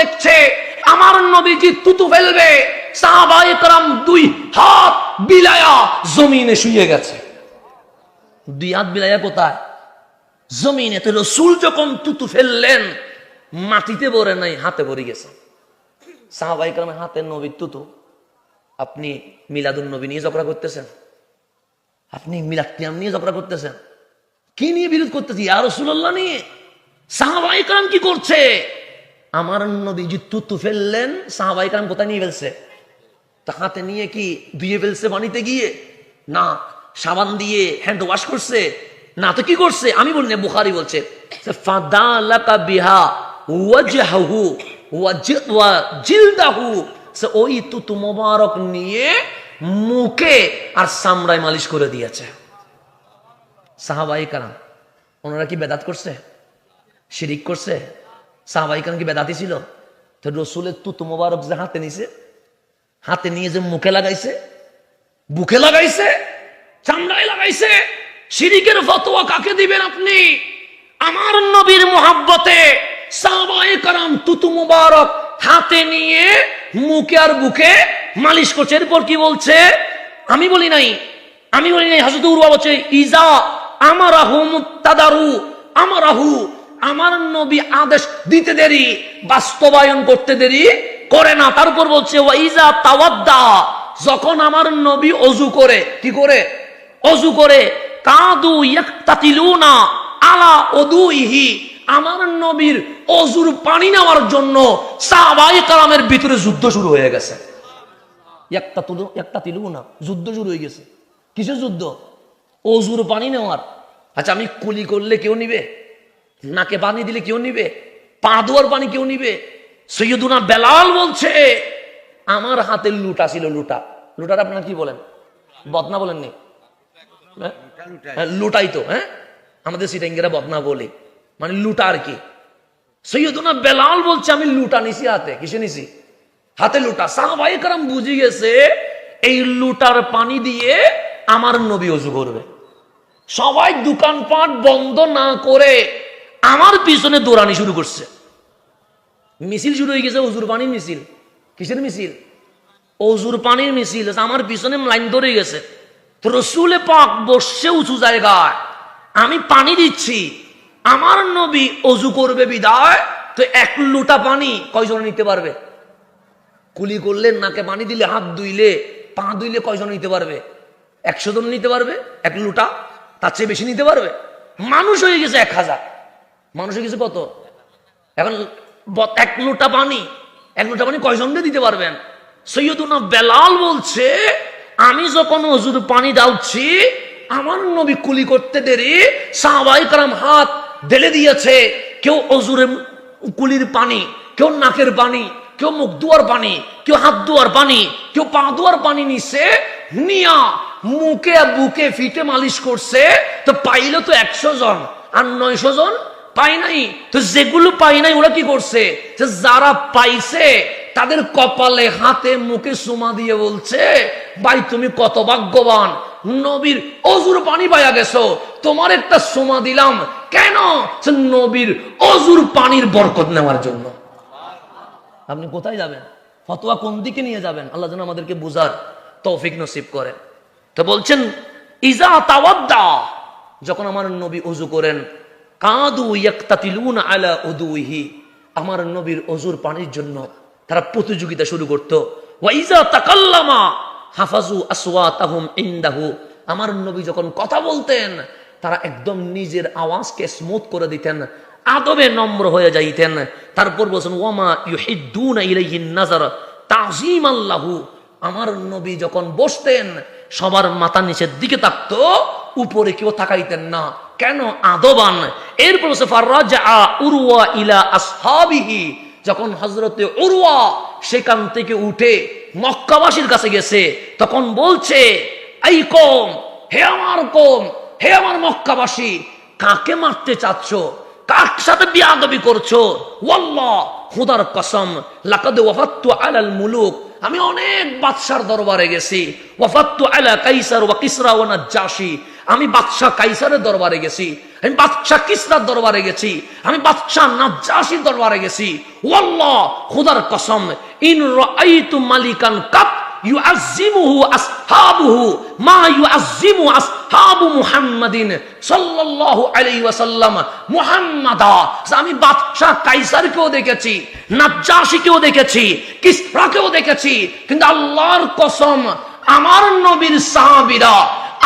দেখছে, আমার নবীজি তুতু ফেলবে সাহাবাই দুই হাত বিলায়া জমিনে শুয়ে গেছে। দুই হাত বিলায়া কোথায়? জমিনে। তো রসুল যখন তুতু ফেললেন, মাটিতে ভরে নাই, হাতে ভরে গেছে। সাহাবাই হাতে নবীর তুতু আপনি মিলাদুল নবী নিয়ে ঝগড়া করতেছেন? আপনি মিলাদ নিয়ে ঝগড়া করতেছেন? কি নিয়ে বিরোধ করতেছি আর রসুল্লাহ নিয়ে। সাহাবাইকরাম কি করছে? আমার নবীজি তুতু ফেললেন, সাহাবাই কোথায় নিয়ে ফেলছে? তা হাতে নিয়ে কি ধুয়ে ফেলছে পানিতে গিয়ে? না, সাবান দিয়ে হ্যান্ড ওয়াশ করছে। না তো কি করছে? আমি বলি, না, বুখারি বলছে বিহা সে ওই তুতু মোবারক নিয়ে মুখে আর সামরায় মালিশ করে দিয়েছে। সাহাবাই কারাম, ওনারা কি বেদাত করছে? শিরিক করছে? সাহাবাই কারাম কি বেদাতি ছিল। তো রসুলের তুতু মোবারক যে হাতে নিছে, হাতে নিয়ে যে মুখে লাগাইছে, বুকে লাগাইছে, চামড়ায় লাগাইছে শিরিকের ফতোয়া কাকে দিবেন আপনি? আমার নবীর মোহাব্বতে সাহাবাই কারাম তুতু মুবারক হাতে নিয়ে মুখে আর বুকে মালিশ করছে। এরপর কি বলছে? আমি বলি নাই, আমি বলি নাই উরওয়া বলছে, ইজা আমারাহু মুত্তাদারু আমারাহু আমার নবী আদেশ দিতে দেরি, বাস্তবায়ন করতে দেরি করে না। তারপর বলছে, ওয়াইজা তাওয়াদ্দা যখন আমার নবী অজু করে, কি করে? অজু করে, কাদু ইয়াক্তাতিলুনা আলা ওদুইহি আমার নবীর অজুর পানি নেওয়ার জন্য সাহাবায়ে কালামের ভিতরে যুদ্ধ শুরু হয়ে গেছে। ইয়াক্তাতুলু, ইয়াক্তাতিলুনা, যুদ্ধ শুরু হয়ে গেছে। কিসের যুদ্ধ? অজুর পানি নেওয়ার। আচ্ছা আমি কুলি করলে কেউ নিবে? নাকে পানি দিলে কেউ নিবে? পা ধোয়ার পানি কেউ নিবে? সৈয়দুনা বেলাল বলছে আমার হাতে লুটা ছিল লুটা। লুটার আপনারা কি বলেন? বদনা বলেননি? হ্যাঁ? হ্যাঁ, লুটাই তো হ্যাঁ? আমাদের সিটাঙ্গেরা বদনা বলে। মানে লুটা আর কি। সৈয়দুনা বেলাল বলছে আমি লুটা নিছি হাতে। কিসে নিছি? হাতে লুটা। সাহাবাই কারাম বুঝে গেছে এই লুটার পানি দিয়ে আমার নবী অজু করবে। সবাই দোকানপাট বন্ধ না করে আমার পিছনে দৌড়ানি শুরু করছে। মিছিল শুরু হয়ে গেছে, অজুর পানির মিছিল। কিসের মিছিল? অজুর পানির মিছিল আমার পিছনে লাইন ধরে গেছে। রসুলে পাক বসছে উঁচু জায়গায়। আমি পানি দিচ্ছি। আমার নবী অজু করবে বিদায়, তো এক লোটা পানি কয়জন নিতে পারবে? কুলি করলে নাকে পানি দিলে, হাত ধুইলে, পা ধুইলে কয়জন নিতে পারবে? একশো জন নিতে পারবে? এক লুটা, তার চেয়ে বেশি নিতে পারবে? মানুষ হয়ে গেছে এক হাজার। মানুষ হয়ে গেছে কত? এখন এক লোটা পানি, এক লোটা পানি কয়জনকে দিতে পারবেন? সৈয়দুনা বেলাল বলছে, আমি যখন অজুর পানি দাউছি আমার নবী কুলি করতে দেরি, সাহাবাই কারাম হাত ঢেলে দিয়েছে। কেউ অজুরে কুলির পানি, কেউ নাকের পানি, কেউ মুখ দুয়ার পানি, কেউ হাত দুয়ার পানি, কেউ পা দুয়ার পানি নিছে, নিয়া মুখে বুকে ফিটে মালিশ করছে। তো পাইলে তো একশো জন আর নয়শো জন পাই নাই। তো যেগুলো পাই নাই, ওরা কি করছে? যে যারা পাইছে, তাদের কপালে, হাতে, মুখে সুমা দিয়ে বলছে, ভাই, তুমি কত ভাগ্যবান। নবীর অজুর পানি পাইয়া গেছো। তোমার একটা সুমা দিলাম। কেন? নবীর অজুর পানির বরকত নেওয়ার জন্য। আপনি কোথায় যাবেন? ফতোয়া কোন দিকে নিয়ে যাবেন? আল্লাহ যেন আমাদেরকে বুঝার তৌফিক নসিব করে তো বলছেন, ইজা তাওয়াদ্দা। যখন আমার নবী অজু করেন কাদু ইয়াক্তাতিলুন আলা উদুইহি। আমার নবীর অজুর পানির জন্য তারা প্রতিযোগিতা শুরু করত। ওয়াইজা তাকাল্লামা হাফাজু আসওয়াতাহুম ইনদাহু। আমার নবী যখন কথা বলতেন, তারা একদম নিজের আওয়াজকে স্মুথ করে দিতেন, আদবে নম্র হয়ে যাইতেন। তারপর বলছেন, ওয়ামা ইউহিদ্দুনা ইলাইহিন নাজার তাজিম আল্লাহু আমার নবী যখন বসতেন, সবার মাথা নিচের দিকে থাকতো উপরে কেউ তাকাইতেন না। কেন আদবান? এরপর ইলা আসহাবিহি। যখন হজরতে সেখান থেকে উঠে মক্কাবাসীর কাছে গেছে, তখন বলছে, এই কম হে আমার কম হে আমার মক্কাবাসী, কাকে মারতে চাচ্ছ? কার সাথে বিয়াদবি করছ? ওয়াল্লাহ, খুদার কসম, লাকাদ ওয়াফাত্তু আলাল মুলুক। আমি অনেক বাদশার দরবারে গেছি। ওয়াফাত্তু আলা কাইসার ওয়া কিসরা ওয়া নাজ্জাশি। আমি বাদশাহ কাইসারের দরবারে গেছি, আমি বাদশাহ কিসরার দরবারে গেছি, আমি বাদশাহ নাজ্জাসির দরবারে গেছি। ওয়াল্লাহ, খুদার কসম, ইন রাআইতু মালিকান কাত ইউআজ্জিমুহু আসহাবুহু, মা ইউআজ্জিমু আসহাবু মুহাম্মাদিন সাল্লাল্লাহু আলাইহি ওয়াসাল্লাম মুহাম্মাদা। আমি বাদশাহ কাইসারকেও দেখেছি, নাজ্জাসিকেও দেখেছি, কিসরাকেও দেখেছি, কিন্তু আল্লাহর কসম, আমার নবীর সাহাবীরা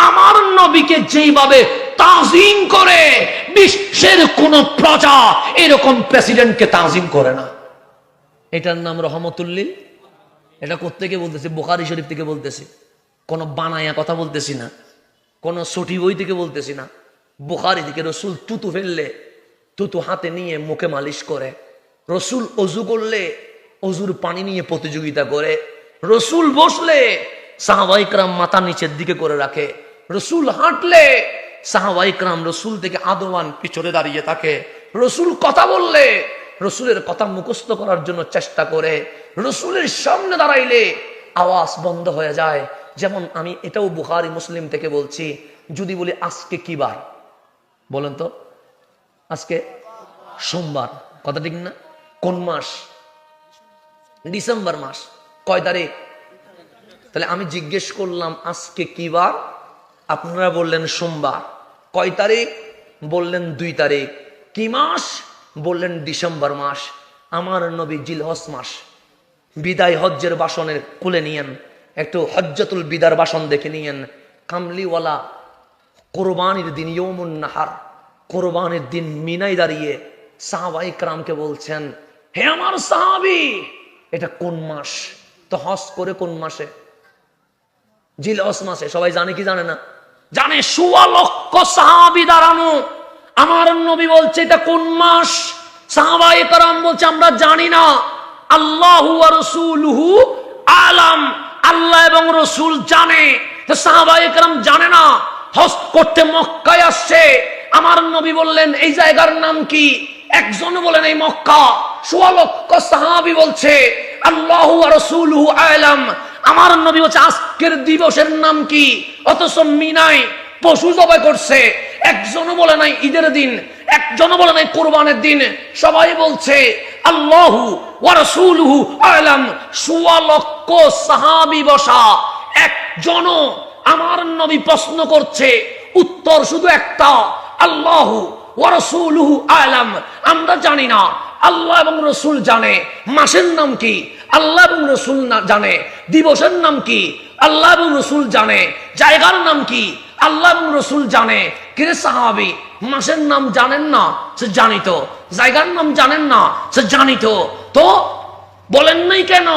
আমার নবীকে যেইভাবে তাজিম করে, বিশ্বের কোন প্রজা এরকম প্রেসিডেন্টকে তাজিম করে না। এটার নাম রহমতুল্লিল? এটা কোত্থেকে বলতেছি? বোখারি শরীফ থেকে বলতেছি। কোনো বানায়া কথা বলতেছি না। কোনো সঠি বই থেকে বলতেছি না। বোখারি থেকে রসুল তুতু ফেললে, তুতু হাতে নিয়ে মুখে মালিশ করে। রসুল অজু করলে, অজুর পানি নিয়ে প্রতিযোগিতা করে। রসুল বসলে সাহাবাইকরাম মাথা নিচের দিকে করে রাখে। রসুল হাঁটলে সাহাবাইকরাম রসুল থেকে আদোয়ান পিছনে দাঁড়িয়ে থাকে। রসুল কথা বললে, রসুলের কথা মুখস্থ করার জন্য চেষ্টা করে। রসুলের সামনে দাঁড়াইলে আওয়াজ বন্ধ হয়ে যায়। যেমন আমি এটাও বুখারি মুসলিম থেকে বলছি, যদি বলি আজকে কি বার? বলেন তো, আজকে সোমবার। কথা ঠিক না? কোন মাস? ডিসেম্বর মাস। কয় তারিখ? তাহলে আমি জিজ্ঞেস করলাম, আজকে কি বার? আপনারা বললেন সোমবার। কয় তারিখ? বললেন দুই তারিখ। কি মাস? বললেন ডিসেম্বর মাস। আমার নবী জিলহস মাস। বিদায় হজ্জের বাসনের খুলে নিয়েন। একটু হজ্জতুল বিদার বাসন দেখে নিয়েন। কামলিওয়ালা কোরবানির দিন ইয়মুন নাহার, কোরবানির দিন মিনাই দাঁড়িয়ে সাহাবাই ক্রামকে বলছেন, হে আমার সাহাবি, এটা কোন মাস? তো হস করে কোন মাসে? জিলহস মাসে, সবাই জানে কি জানে না? জানে সুয়া লক্ষ সাহাবি দাঁড়ানো। আমার নবী বলছে, এটা কোন মাস? সাহাবাই বলছে, আমরা জানি না। আল্লাহ রসুলহু আলাম। আল্লাহ এবং রসুল জানে। সাহাবাই জানে না। হজ করতে মক্কায় আসছে। আমার নবী বললেন, এই জায়গার নাম কি? একজন বলেন, এই মক্কা। সোয়া লক্ষ সাহাবি বলছে, আল্লাহ রসুলহু আলাম। আমার নবী বলছে, আজকের দিবসের নাম কি? অথচ মিনাই পশু জবাই করছে। একজনও বলে নাই ঈদের দিন, একজনও বলে নাই কোরবানের দিন। সবাই বলছে, আল্লাহু ওয়া রাসূলুহু আলাম। সুয়া লক্ষ সাহাবী বসা। একজনও আমার নবী প্রশ্ন করছে, উত্তর শুধু একটা, আল্লাহু ওয়া রাসূলুহু আলাম। আমরা জানি না আল্লাহ এবং রসুল জানে। মাসের নাম কি? আল্লাহ এবং রসুল জানে। দিবসের নাম কি? আল্লাহ এবং রসুল জানে। জায়গার নাম কি? আল্লাহ এবং রসুল জানে। কিরে সাহাবি, মাসের নাম জানেন না? সে জানিত। জায়গার নাম জানেন না? সে জানিত। তো বলেন নাই কেন?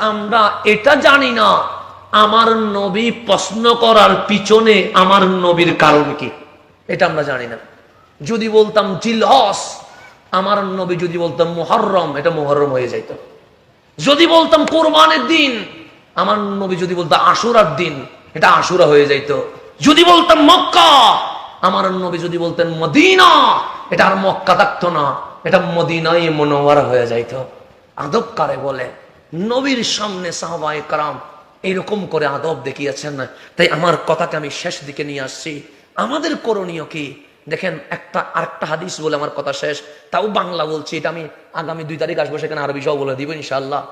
আমরা এটা জানি না। আমার নবী প্রশ্ন করার পিছনে আমার নবীর কারণ কি? এটা আমরা জানি না। যদি বলতাম জিলহস আমার নবী যদি বলতাম মোহরম এটা মোহরম হয়ে যাইত। যদি বলতাম কোরবানের দিন, আমার নবী যদি বলতাম আশুরার দিন, এটা আশুরা হয়ে যাইত। যদি বলতাম মক্কা, আমার নবী যদি বলতেন মদিনা, এটা আর মক্কা থাকতো না, এটা মদিনাই মনোয়ার হয়ে যাইত। আদব কারে বলে? নবীর সামনে সাহবাই কারাম এরকম করে আদব দেখিয়েছেন। তাই আমার কথাকে আমি শেষ দিকে নিয়ে আসছি। আমাদের করণীয় কি? দেখেন একটা আরেকটা হাদিস বলে আমার কথা শেষ। তাও বাংলা বলছি এটা আমি আগামী দুই তারিখ আসব সেখানে আরবি সব বলে দিব ইনশাল্লাহ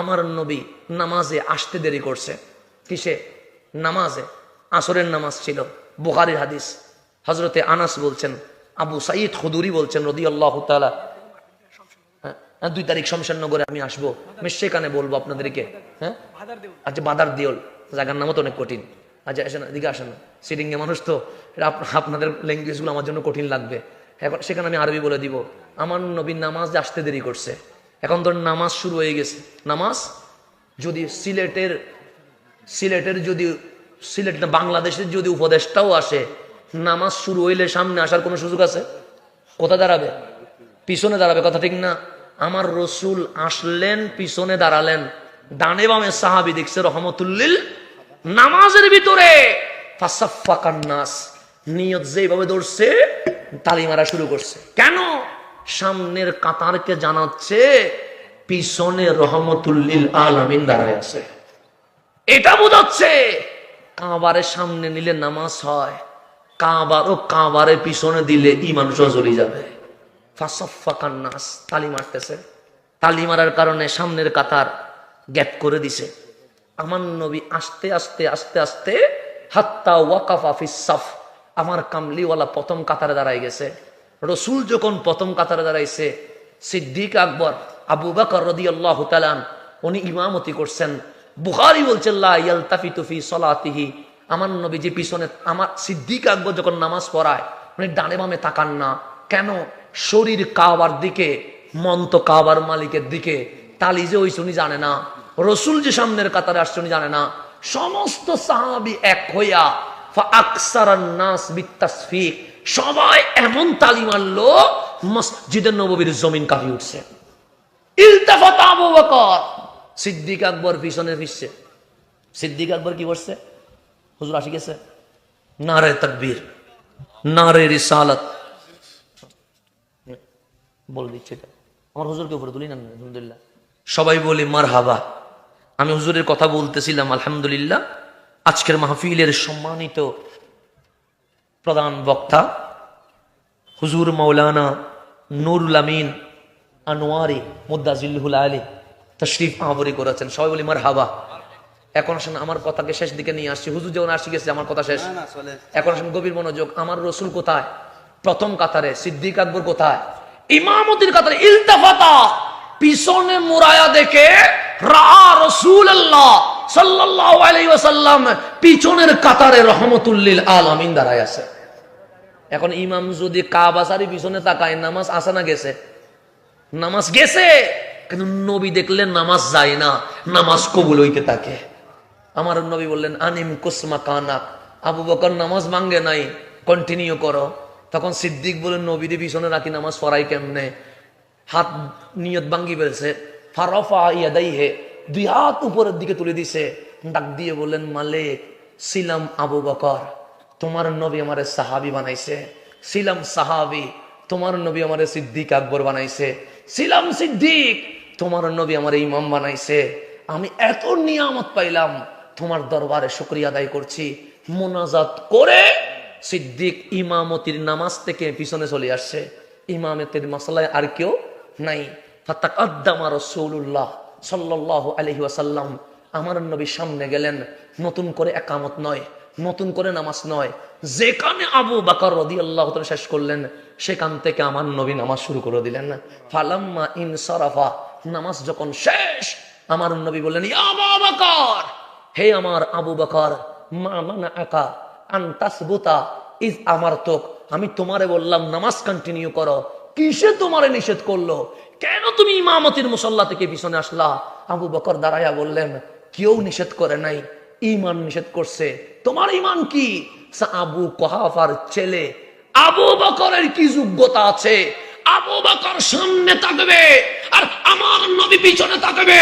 আমার নবী নামাজে আসতে দেরি করছে। কিসে? নামাজে। আসরের নামাজ ছিল। বুখারির হাদিস। হজরতে আনাস বলছেন আবু সাইদ খুদুরি বলছেন রদি আল্লাহ তালা হ্যাঁ দুই তারিখ শমশাননগরে আমি আসব। আমি সেখানে বলব আপনাদেরকে হ্যাঁ? আচ্ছা বাদার দিওল জায়গার নামও তো অনেক কঠিন। আসেন না, এদিকে না। সিটিংয়ে মানুষ তো আপনাদের ল্যাঙ্গুয়েজগুলো আমার জন্য কঠিন লাগবে। এখন সেখানে আমি আরবি বলে দিব। আমার নবীন নামাজ আসতে দেরি করছে। এখন তোর নামাজ শুরু হয়ে গেছে। নামাজ যদি সিলেটের সিলেটের যদি, সিলেট না, বাংলাদেশের যদি উপদেশটাও আসে, নামাজ শুরু হইলে সামনে আসার কোনো সুযোগ আছে? কোথায় দাঁড়াবে? পিছনে দাঁড়াবে, কথা ঠিক না? আমার রসুল আসলেন, পিছনে দাঁড়ালেন। ডানে বামে সাহাবি দেখছে, রহমতুল্লিল নামাজের ভিতরে নাস নিয়ত যেভাবে দৌড়ছে তালি মারা শুরু করছে। কেন? সামনের কাতারকে জানাচ্ছে, পিছনে রহমতুল্লিল আলামিন দাঁড়ায় আছে। এটা বোঝাচ্ছে কাবারের সামনে নিলে নামাজ হয়, কাবার ও কাবারে পিছনে দিলে ইমান চলে যাবে। ফাসফা কান্নাস তালি মারতেছে। তালি মারার কারণে সামনের কাতার গ্যাপ করে দিছে। আমার নবী আস্তে আস্তে আস্তে আস্তে হাত্তা ওয়াকাফা ফিসাফ আমার কামলিওয়ালা প্রথম কাতারে দাঁড়াই গেছে। রসুল যখন প্রথম কাতারে দাঁড়াইছে, সিদ্দিক আকবর, আবু বাকর রদি আল্লাহ উনি ইমামতি করছেন। বুহারি বলছেন লা ইয়ালতাফিতু ফি সলাতিহি। আমার নবী যে পিছনে, আমার সিদ্দিক আকবর যখন নামাজ পড়ায়, উনি ডানে বামে তাকান না। কেন? শরীর কাবার দিকে মন্ত কাবার মালিকের দিকে, তালি যে ওই শুনি জানে না। রসুল যে সামনের কাতারে আসছে উনি জানে না। সমস্ত সাহাবি এক হইয়া সবাই এমন তালি মারলো মসজিদের নববীর জমিন কাঁপি উঠছে। সিদ্দিক আকবর পিছনে ফিরছে। সিদ্দিক আকবর কি করছে? হুজুর আসি গেছে। নারে তকবীর, নারে রিসালাত। বলে দিচ্ছি এটা। আমার হুজুরকে উপরে তুলি না, আলহামদুলিল্লাহ। সবাই বলি মার হাবা আমি হুজুরের কথা বলতেছিলাম আলহামদুলিল্লাহ। আজকের মাহফিলের সম্মানিত প্রধান বক্তা হুজুর মৌলানা নুরুল আমিন আনোয়ারি মুদাজিল্লুল আলী তশরিফ আহবরি করেছেন। সবাই বলি মার হাবা এখন আসেন আমার কথাকে শেষ দিকে নিয়ে আসছি। হুজুর যেমন আসি গেছে আমার কথা শেষ। এখন আসেন গভীর মনোযোগ। আমার রসুল কোথায়? প্রথম কাতারে সিদ্দিক আকবর কোথায়? ইমামতির কাতারে ইলতাফাতা। পিছনে মুরায়া দেখে পিছনের কাতারে রহমতুল্লিল আলামিন দাঁড়ায় আছে। এখন ইমাম যদি কাবাসারি পিছনে তাকায়, নামাজ আসে না গেছে? নামাজ গেছে, কিন্তু নবী দেখলে নামাজ যায় না, নামাজ কবুল হইতে থাকে। আমার নবী বললেন, আনিম কুসমা কানাক, আবু বকর নামাজ ভাঙ্গে নাই কন্টিনিউ করো। তখন সিদ্দিক বলেন নবীর পিছনে রাখি, নামাজ পড়াই কেমনে? হাত নিয়ত ভাঙ্গি ফেলছে। ফারফা ইয়াদাই হে দুই হাত উপরের দিকে তুলে দিছে। ডাক দিয়ে বললেন, মালিক সিলাম আবু বকর। তোমার নবী আমারে সাহাবি বানাইছে। সিলাম সাহাবি, তোমার নবী আমারে সিদ্দিক আকবর বানাইছে। সিলাম সিদ্দিক, তোমার নবী আমার ইমাম বানাইছে। আমি এত নিয়ামত পাইলাম, তোমার দরবারে শুক্রিয়া আদায় করছি। মোনাজাত করে সিদ্দিক ইমামতির নামাজ থেকে পিছনে চলে আসছে। ইমামতের মশলায় আর কেউ নাই। সাল্লাহ আলহি ওয়াসাল্লাম। আমার নবী সামনে গেলেন, নতুন করে একামত নয়, নতুন করে নামাজ নয়। যেখানে আবু বাকর রদি আল্লাহ শেষ করলেন, সেখান থেকে আমার নবী নামাজ শুরু করে দিলেন। ফালাম্মা ইন সরাফা, নামাজ যখন শেষ, আমার নবী বললেন আবু হে আমার আবু বকর আকা আমার তোক, আমি তোমারে বললাম, নামাজ কন্টিনিউ করো। কিসে তোমারে নিষেধ করল? কেন তুমি ইমামতির মুসল্লা থেকে পিছনে আসলা? আবু বকর দাঁড়াইয়া বললেন, কেউ নিষেধ করে নাই ইমান নিষেধ করছে। তোমার ইমান কি? আবু কহাফার ছেলে। আবু বকরের কি যোগ্যতা আছে? আবু বকর সামনে থাকবে আর আমার নবী পিছনে থাকবে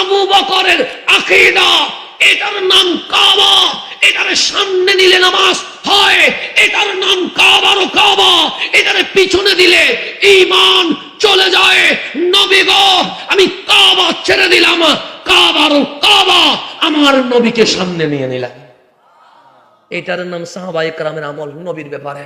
আবু বকরের আকিদা এটার নাম কাবা। এটার সামনে নিলে নামাজ হয়। এটার নাম কাবার কাবা। এটার পিছনে দিলে ইমান চলে যায়। নবী গো, আমি কাবা ছেড়ে দিলাম। কাবার ও কাবা। আমার নবীকে সামনে নিয়ে নিলাম এটার নাম সাহাবা একরামের আমল নবীর ব্যাপারে।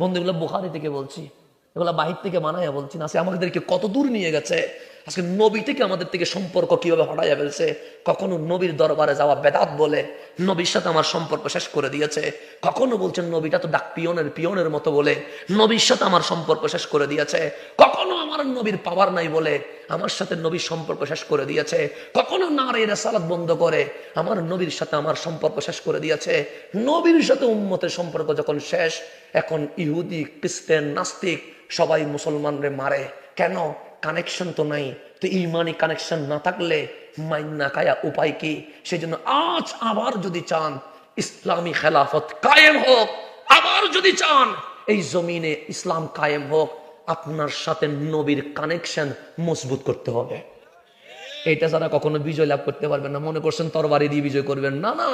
বন্ধুগুলো, বুখারি থেকে বলছি। এগুলো বাহির থেকে মানাইয়া বলছি না। সে আমাদেরকে কত দূর নিয়ে গেছে? আজকে নবী থেকে আমাদের থেকে সম্পর্ক কীভাবে হটাইয়া ফেলছে? কখনো নবীর দরবারে যাওয়া বেদাত বলে, নবীর সাথে আমার সম্পর্ক শেষ করে দিয়েছে। কখনো বলছেন, নবীটা তো ডাক পিয়নের পিয়নের মতো বলে, নবীর সাথে আমার সম্পর্ক শেষ করে দিয়েছে। কখনো আমার নবীর পাওয়ার নাই বলে, আমার সাথে নবীর সম্পর্ক শেষ করে দিয়েছে। কখনো নারে রেসালাত বন্ধ করে, আমার নবীর সাথে আমার সম্পর্ক শেষ করে দিয়েছে। নবীর সাথে উন্মতের সম্পর্ক যখন শেষ, এখন ইহুদি, খ্রিস্টান, নাস্তিক সবাই মুসলমানরে মারে। কেন? কানেকশন তো নাই। তো ইমানি কানেকশন না থাকলে মাইন না কায়া উপায় কি? সেই জন্য আজ আবার যদি চান, ইসলামী খেলাফত কায়েম হোক, আবার যদি চান, এই জমিনে ইসলাম কায়েম হোক, আপনার সাথে নবীর কানেকশন মজবুত করতে হবে। এটা ছাড়া কখনো বিজয় লাভ করতে পারবেন না। মনে করছেন তরবারি দিয়ে বিজয় করবেন? না না।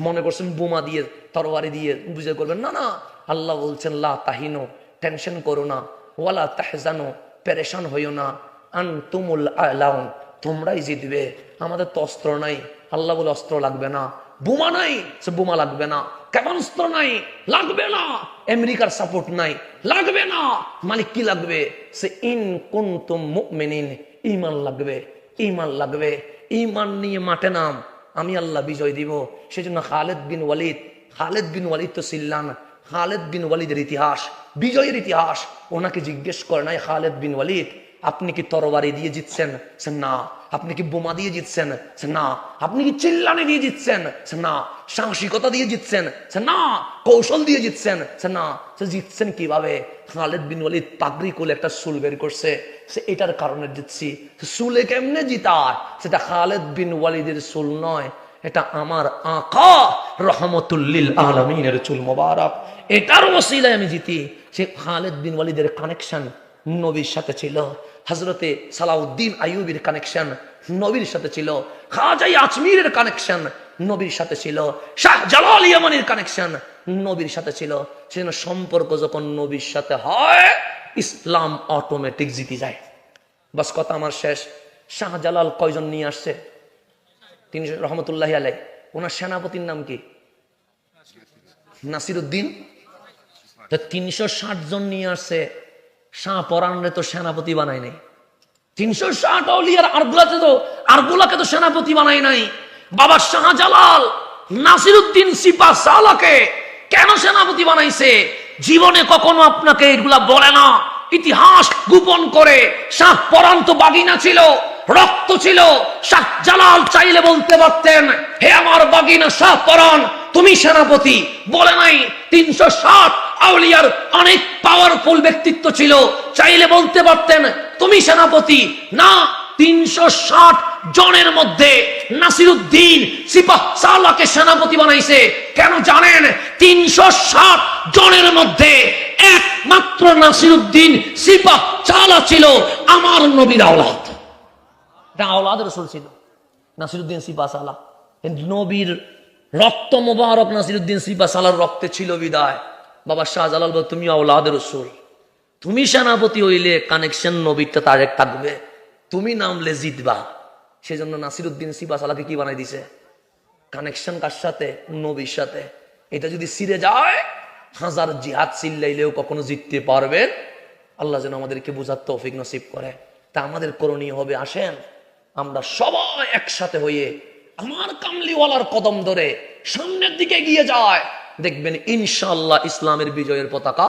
মনে করছেন বোমা দিয়ে তরবারি দিয়ে বিজয় করবেন? না না। আল্লাহ বলছেন, লা তাহিনো, টেনশন করো না। ওয়ালা তাহজানো পেরেশান হইও না। আন তুমুল আলাউন, তোমরাই জিতবে। আমাদের তো অস্ত্র নাই। আল্লাহ বলে অস্ত্র লাগবে না। বোমা নাই, সে বোমা লাগবে না। ক্ষেপণাস্ত্র নাই? লাগবে না। আমেরিকার সাপোর্ট নাই। লাগবে না। মালিক কি লাগবে? সে ইন কুনতুম মুমিনিন, ঈমান লাগবে। ঈমান লাগবে। ঈমান নিয়ে মাঠে নাম। আমি আল্লাহ বিজয় দিব। সেজন্য খালেদ বিন ওয়ালিদ, খালেদ বিন ওয়ালিদ তো ছিলেন খালেদ বিন ওয়ালিদের ইতিহাস, বিজয়ের ইতিহাস। ওনাকে জিজ্ঞেস করে, নাই খালেদ বিন ওয়ালিদ, আপনি কি তরবারি দিয়ে জিতছেন? না। আপনি কি বোমা দিয়ে জিতছেন? না। আপনি কি চিল্লানি দিয়ে জিতছেন? না। সাহসিকতা দিয়ে জিতছেন? না। কৌশল দিয়ে জিতছেন? না। সে, জিতছেন কীভাবে? খালেদ বিন ওয়ালিদ পাগড়ি কোলে একটা সুল বের করছে। সে, এটার কারণে জিতছি। সুলে কেমনে জিতায় সেটা খালেদ বিন ওয়ালিদের সুল নয়, এটা আমার আকা। রহমতুল্লিল আলমিনের চুল মোবারক। এটার ওসিলায় আমি জিতি। সে খালেদ বিন ওয়ালিদের কানেকশন নবীর সাথে ছিল। হজরতে সালাউদ্দিন আইয়ুবির কানেকশন নবীর সাথে ছিল। খাজাই আজমিরের কানেকশন নবীর সাথে ছিল। শাহ জালাল ইয়ামানির কানেকশন নবীর সাথে ছিল। সেজন্য সম্পর্ক যখন নবীর সাথে হয়, ইসলাম অটোমেটিক জিতে যায়। বাস কথা আমার শেষ। শাহজালাল কয়জন নিয়ে আসছে? তিনি রহমতুল্লাহ আলাই ওনার সেনাপতির নাম কি? নাসির উদ্দিন তিনশো ষাট জন নিয়ে আসছে। শাহ পরাণরে তো সেনাপতি বানায় নাই। তিনশো ষাট অলিয়ার আরগুলাতে তো আরগুলাকে তো সেনাপতি বানায় নাই। বাবা শাহজালাল নাসির উদ্দিন সিপা সালাকে কেন সেনাপতি বানাইছে? জীবনে কখনো আপনাকে এগুলা বলে না। ইতিহাস গোপন করে। শাহ পরাণ তো বাগিনা ছিল। রক্ত ছিল শাহ জালাল চাইলে বলতে পারতেন, হে আমার বাগিনা শাহ পরাণ তুমি সেনাপতি, বলে নাই, তিনশো ষাট আউলিয়ার অনেক পাওয়ারফুল ব্যক্তিত্ব ছিল, চাইলে বলতে পারতেন, তুমি সেনাপতি, না, তিনশো ষাট জনের মধ্যে নাসিরুদ্দিন সিপাহ সালাকে সেনাপতি বানাইছে, কেন জানেন, তিনশো ষাট জনের মধ্যে একমাত্র নাসিরুদ্দিন সিপাহ চালা ছিল আমার নবীর আওলাদ। এটা আওলাদ রসুল ছিল। নাসিরুদ্দিন সিপা সালা। নবীর রক্ত মোবারক নাসিরুদ্দিন সিপা সালার রক্তে ছিল বিদায়। বাবা শাহজালাল বল, তুমি আওলাদ রসুল। তুমি সেনাপতি হইলে কানেকশন নবীরটা তার এক থাকবে। তুমি নামলে জিতবা। সেজন্য নাসিরুদ্দিন সিপা সালাকে কি বানাই দিছে? কানেকশন কার সাথে? নবীর সাথে। এটা যদি সিরে যায়, হাজার জিহাদ চিল্লাইলেও কখনো জিততে পারবেন। আল্লাহ যেন আমাদেরকে বোঝার তৌফিক নসিব করে। তা আমাদের করণীয় হবে, আসেন। আমরা সবাই একসাথে হয়ে আমার কামলিওয়ালার কদম ধরে সামনের দিকে গিয়ে যায় দেখবেন ইনশাল্লাহ ইসলামের বিজয়ের পতাকা